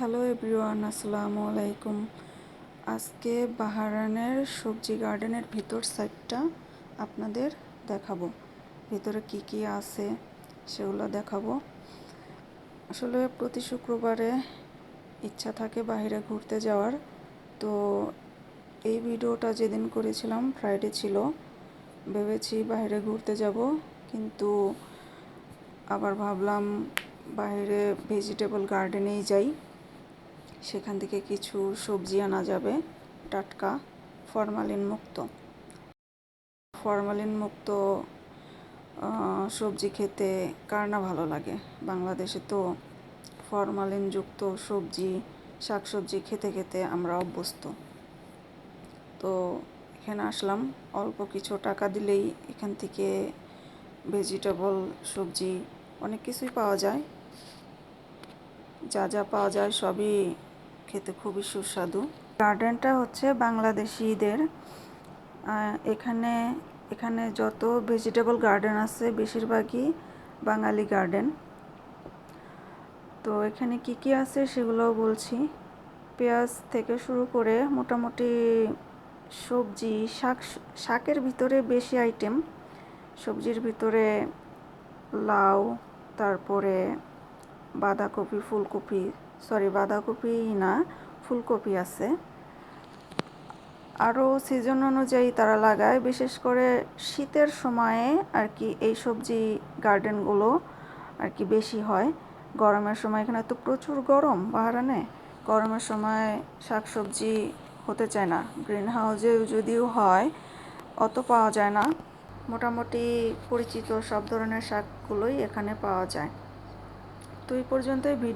Hello everyone, আসসালামু আলাইকুম। আজকে বাহারানের সবজি গার্ডেনের ভিতর সাইডটা আপনাদের দেখাবো। ভিতরে কি কি আছে সেগুলো দেখাবো। আসলে প্রতি শুক্রবারে ইচ্ছা থাকে বাইরে ঘুরতে যাওয়ার। তো এই ভিডিওটা যেদিন করেছিলাম ফ্রাইডে ছিল। ভেবেছি বাইরে ঘুরতে যাব, কিন্তু আবার ভাবলাম বাইরে ভেজিটেবল গার্ডেনেই যাই। সেখান থেকে কিছু সবজি আনা যাবে, টাটকা, ফরমালিন মুক্ত। ফরমালিন মুক্ত সবজি খেতে কার না ভালো লাগে? বাংলাদেশে তো ফরমালিনযুক্ত সবজি, শাকসবজি খেতে খেতে আমরা অভ্যস্ত। তো এখানে আসলাম, অল্প কিছু টাকা দিলেই এখান থেকে ভেজিটেবল সবজি অনেক কিছুই পাওয়া যায়। যা যা পাওয়া যায় সবই খেতে খুবই সুস্বাদু। গার্ডেনটা হচ্ছে বাংলাদেশিদের এখানে এখানে যত ভেজিটেবল গার্ডেন আছে বেশিরভাগই বাঙালি গার্ডেন তো এখানে কি কি আছে সেগুলোও বলছি। পেঁয়াজ থেকে শুরু করে মোটামুটি সবজি, শাক, শাকের ভিতরে বেশি আইটেম সবজির ভিতরে লাউ, তারপরে বাঁধাকপি, ফুলকপি সরি বাঁধাকপি না, ফুলকপি আছে। আরও সিজন অনুযায়ী তারা লাগায়, বিশেষ করে শীতের সময়ে আর কি এই সবজি গার্ডেনগুলো আর কি বেশি হয়। গরমের সময় এখানে তো প্রচুর গরম বাহারানে গরমের সময় শাকসবজি হতে চায় না। গ্রিন হাউসে যদিও হয়, অত পাওয়া যায় না। মোটামুটি পরিচিত সব ধরনের শাকগুলোই এখানে পাওয়া যায়। তো এই পর্যন্তই ভিডিও